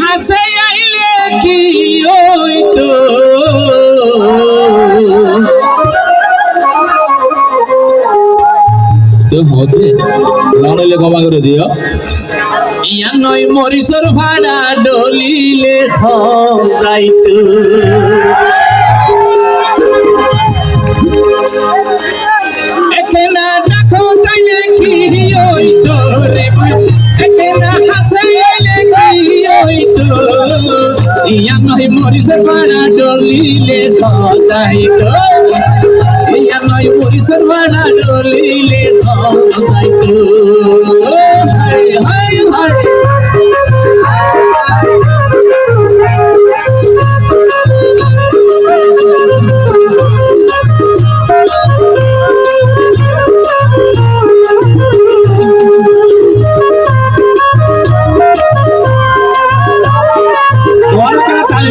হাসে আইলে কি হইতো তো মধ্যে রণলে ক্ষমা করে দিও। ইয়া নয় মরিচর ভাড়া ডলিলে খাইতো খাইতো হায় হায় হায় তোমার কেন তালি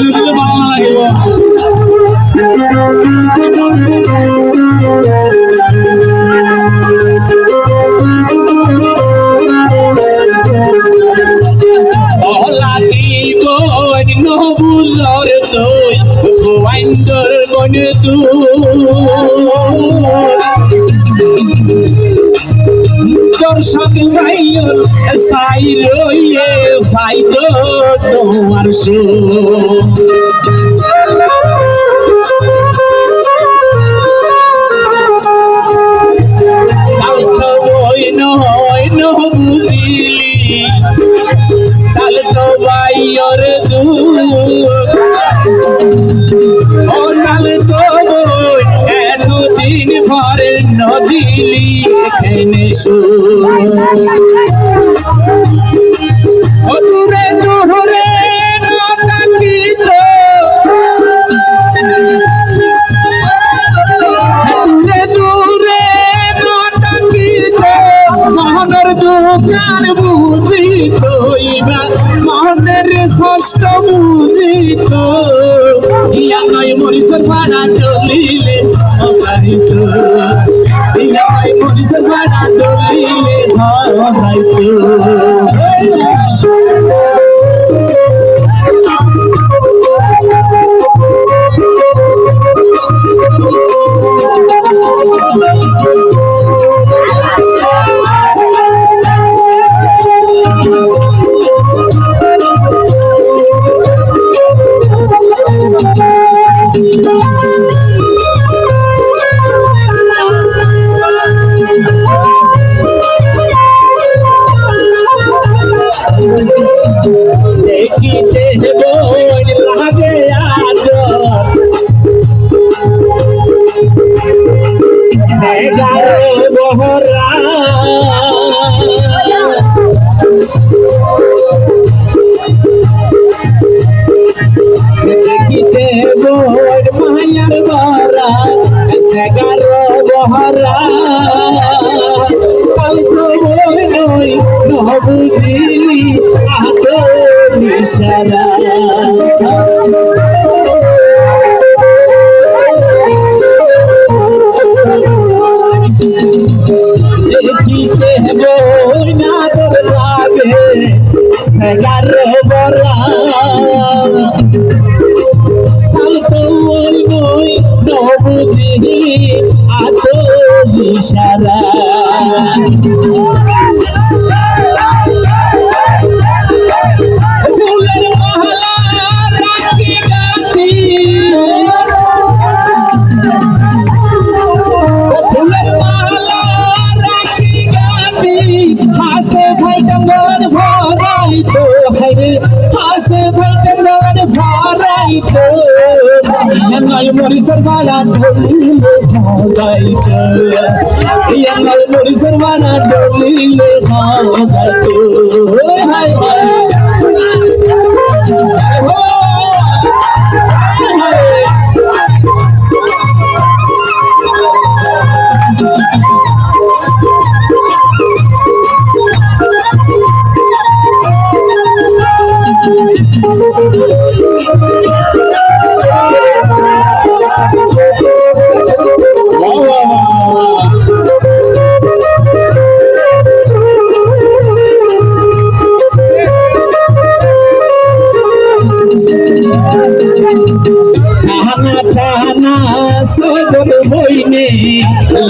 তৈ ফুৱাইন্দৰ গনে দর্শক ভাইয়র তোমার বুঝিলি কাল তো বাইয়র ও দূরে দূরে দূরে মহনের দোকান বুঝিত ইবা মহনের কষ্ট বুঝিত। ইয়া নয় মরিচের ভাড়া হতাইত ইয়া নয় পরিচয় ডলিলে হতাইত এগারো বহরা দেখিতে বই মায়ার বরা এগারো বহরা পালতো বই নই নহবুঝিলি আদর ইশারা সেগার মরিচর বাড়া ডলিলে ভরাই তো নয় মরিচর বাড়া ডলিলে ভরাই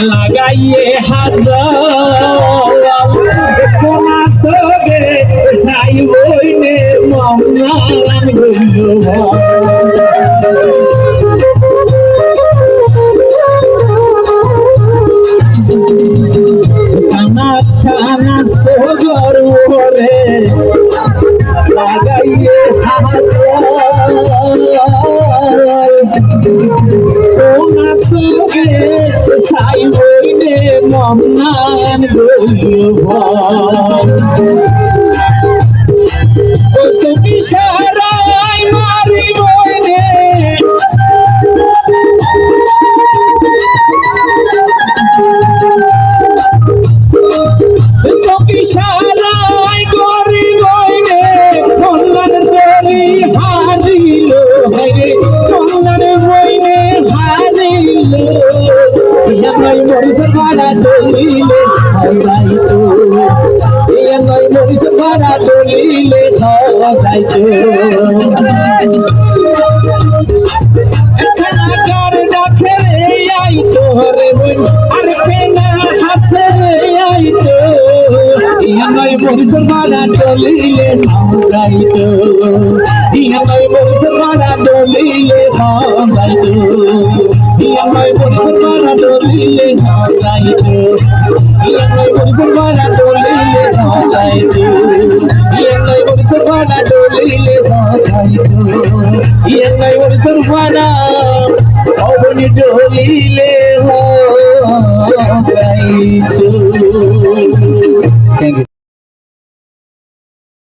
লাগাইয়ে হাত কোনা সগে সাই বইনে ওরে লাগাইয়ে হাজার বইনে ইয়ামাই মরিচের ভাড়া ডলিলে হারাই তো ইয়ামাই মরিচের ভাড়া ডলিলে হারাই তো খেলাকার ডাকে রে আই তো রে বোন আর কেনা হাসে রে আই তো ইয়ামাই মরিচের ভাড়া ডলিলে হারাই তো হারাই তো ইয়ামাই মরিচের ভাড়া অবনি ডলিলে